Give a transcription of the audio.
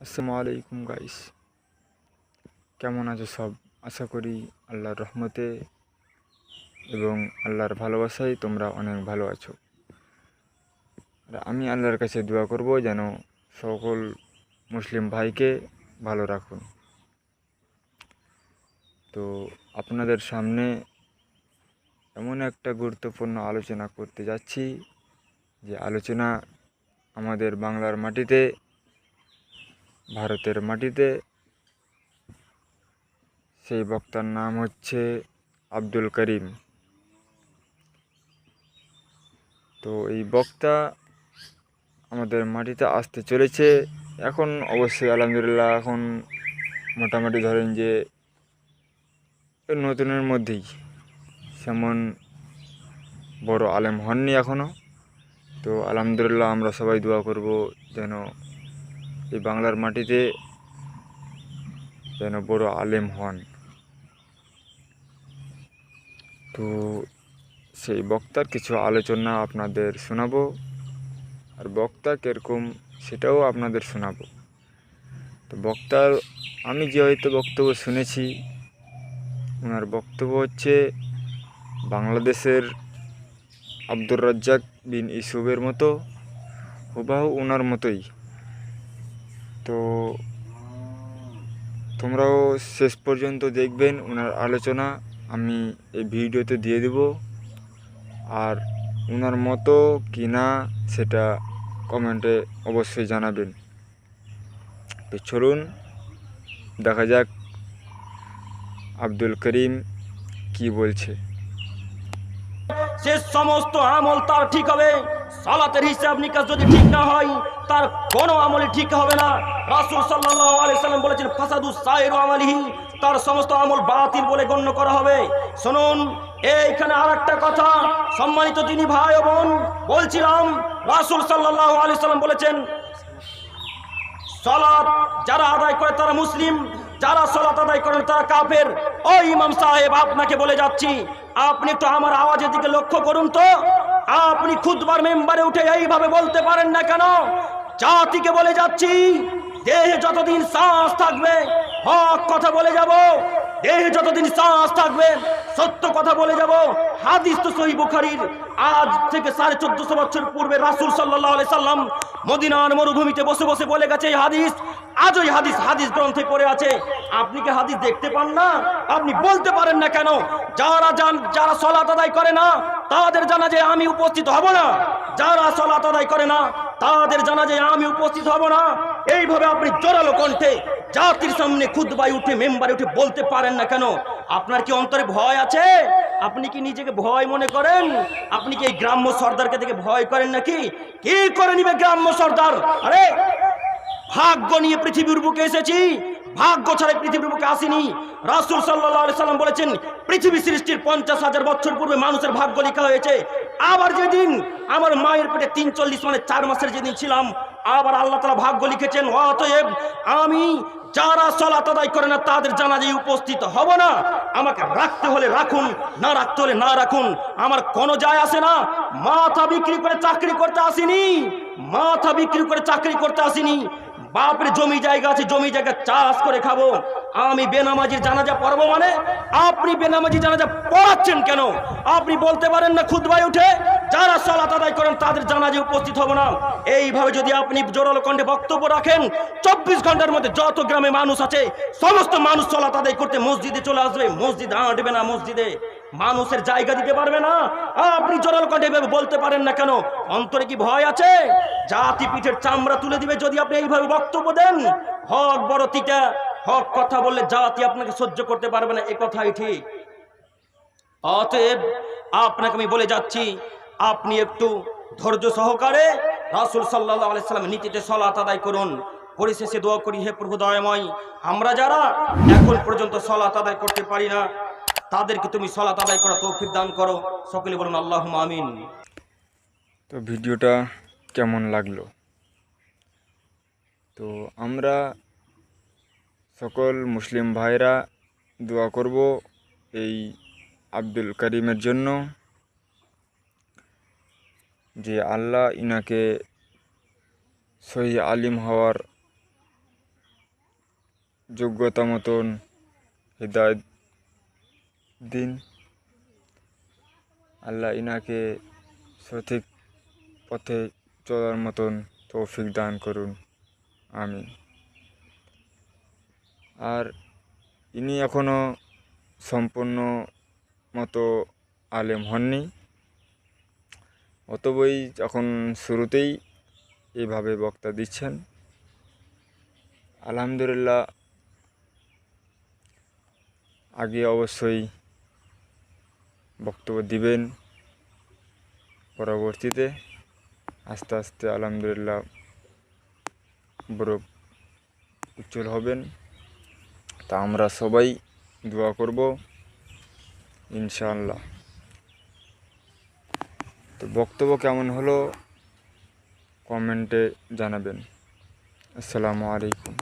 আসসালামু আলাইকুম গাইস কেমন আছো সব? আশা করি আল্লাহর রহমতে এবং আল্লাহর ভালোবাসায় তোমরা অনেক ভালো আছো। আর আমি আল্লাহর কাছে দোয়া করব যেন সকল মুসলিম ভাইকে ভালো রাখুন। তো আপনাদের সামনে এমন একটা গুরুত্বপূর্ণ আলোচনা করতে যাচ্ছি যে আলোচনা আমাদের বাংলার মাটিতে ভারতের মাটিতে। সেই বক্তার নাম হচ্ছে আব্দুল করিম। তো এই বক্তা আমাদের মাটিতে আসতে চলেছে। এখন অবশ্যই আলহামদুলিল্লাহ এখন মোটামুটি ধরেন যে নতুনের মধ্যেই। যেমন বড় আলেম হননি এখনও তো আলহামদুলিল্লাহ আমরা সবাই দোয়া করব যেন এই বাংলার মাটিতে যেন বড় আলেম হন। তো সেই বক্তার কিছু আলোচনা আপনাদের শোনাবো, আর বক্তা কীরকম সেটাও আপনাদের শোনাবো। তো বক্তার, আমি যে হয়তো বক্তব্য শুনেছি, ওনার বক্তব্য হচ্ছে বাংলাদেশের আব্দুর রাজ্জাক বিন ইসুবের মতো, হুবাহু ওনার মতোই। তো তোমরাও শেষ পর্যন্ত দেখবেন ওনার আলোচনা। আমি এই ভিডিওতে দিয়ে দেব। আর ওনার মতো কি না সেটা কমেন্টে অবশ্যই জানাবেন। তো চলুন, দেখা যাক আব্দুল করিম কি বলছে। সে সমস্ত আমল তার ঠিক হবে, সালাতের হিসাব নিকাশ যদি ঠিক না হয়, তার কোনো আমলই ঠিক হবে না। রাসূল সাল্লাম বলেছেন, ফাসাদু সাইরু আমলিহি, তার সমস্ত আমল বাতিল বলে গণ্য করা হবে। শুনুন, এইখানে আরেকটা কথা, সম্মানিত তিনি ভাই বোন, বলছিলাম, রাসূল সাল্লাল্লাহু আলাইহি সাল্লাম বলেছেন সলাৎ যারা আদায় করে তারা মুসলিম, যারা সলাৎ আদায় করেন তারা কাফের। ও ইমাম সাহেব, আপনাকে বলে যাচ্ছি, আপনি তো আমার আওয়াজের দিকে লক্ষ্য করুন তো। আপনি খুদবার মেম্বারে উঠে এইভাবে বলতে পারেন না কেন? জাতিকে বলে যাচ্ছি, দেহে যতদিন শ্বাস থাকবে, হক কথা বলে যাব দেহে যতদিন শ্বাস থাকবে, সত্য কথা বলে যাব। হাদিস তো সহি বুখারির। আজ থেকে সাড়ে চোদ্দশো বছর পূর্বে রাসূল আলাইহি সাল্লাম মদিনার মরুভূমিতে বসে বসে বলে গেছে, এই হাদিস, আজও এই হাদিস হাদিস গ্রন্থে পড়ে আছে। আপনি কি হাদিস দেখতে পান না? আপনি বলতে পারেন না কেন? যারা যান যারা সলাত আদায় করে না, তাদের জানা যে আমি উপস্থিত হব না। যারা সলাত আদায় করে না, তাদের জানা যে আমি উপস্থিত হব না। এইভাবে আপনি জোরালো কণ্ঠে জাতির সামনে খুদবাই উঠে মেম্বারে উঠে বলতে পারেন না কেন? আপনার কি অন্তরে ভয় আছে? আপনি কি নিজেকে ভয় মনে করেন? আপনি কি এই গ্রাম্য সর্দারকে দেখে ভয় করেন নাকি? কি করে নিবে গ্রাম্য সর্দার? আরে, ভাগ্য নিয়ে পৃথিবীর বুকে এসেছি। ভাগ্য ছাড়া পৃথিবীর বুকে আসেনি। রাসূল সাল্লাম বলেছেন, পৃথিবী সৃষ্টির পঞ্চাশ হাজার বছর পূর্বে মানুষের ভাগ্য লেখা হয়েছে। আবার যেদিন আমার মায়ের পেটে তিন চল্লিশ মানে চার মাসের যেদিন ছিলাম আবার আল্লাহ তালা ভাগ্য লিখেছেন, অতএব আমি যারা সলাত আদায় করে না, তাদের জানাজায় উপস্থিত হব না। আমাকে রাখতে হলে রাখুন, না রাখতে হলে না রাখুন। আমার কোনো যায় আসে না। মাথা বিক্রি করে চাকরি করতে আসিনি। মাথা বিক্রি করে চাকরি করতে আসিনি। বাপরে জমি জায়গা আছে, জমি জায়গা চাষ করে খাব। আমি বেনামাজির জানাজা পড়ব মানে? আপনি বেনামাজি জানাজা পড়াচ্ছেন কেন? আপনি বলতে পারেন না খুদবাই উঠে যারা সলাত আদায় করেন, তাদের জানাজে উপস্থিত হব না। এইভাবে যদি আপনি জোরালো কণ্ঠে বক্তব্য রাখেন, চব্বিশ ঘণ্টার মধ্যে যত গ্রামে মানুষ আছে, সমস্ত মানুষ সলাত আদায় করতে মসজিদে চলে আসবে। মসজিদ আঁটবে না মসজিদে। মানুষের জায়গা দিতে পারবে না। আপনি জোরালো কণ্ঠে এভাবে বলতে পারেন না কেন? অন্তরে কি ভয় আছে? জাতি পিঠের চামড়া তুলে দিবে যদি আপনি এইভাবে বক্তব্য দেন। হক বড় তিটা হক কথা বললে জাতি আপনাকে সহ্য করতে পারবে না। এ কথাই ঠিক। অতএব আপনাকে আমি বলে যাচ্ছি আপনি একটু ধৈর্য সহকারে রাসুল সাল্লাহ আলাইসাল্লাম নীতিতে সলাত আদায় করুন। পরিশেষে দোয়া করি, হে প্রভু দয়াময়, আমরা যারা এখন পর্যন্ত সলাত আদায় করতে পারি না, তাদেরকে তুমি সলাত আদায় করা তৌফিক দান করো। সকলে বলুন আল্লাহ আমিন। তো ভিডিওটা কেমন লাগল? তো আমরা সকল মুসলিম ভাইরা দোয়া করব এই আব্দুল করিমের জন্য। যে আল্লাহ ইনাকে সহি আলিম হওয়ার যোগ্যতা মতন হৃদায়ত দিন। আল্লাহ ইনাকে সঠিক পথে চলার মতন তৌফিক দান করুন। আমি আর ইনি এখনও সম্পূর্ণ মতো আলেম হননি। অতবই যখন শুরুতেই এভাবে বক্তা দিচ্ছেন, আলহামদুলিল্লাহ আগে অবশ্যই বক্তব্য দিবেন। পরবর্তীতে আস্তে আস্তে আলহামদুলিল্লাহ বড় উজ্জ্বল হবেন। তা আমরা সবাই দোয়া করব, ইনশাআল্লাহ। তো বক্তব্য কেমন হলো? কমেন্টে জানাবেন। আসসালামু আলাইকুম।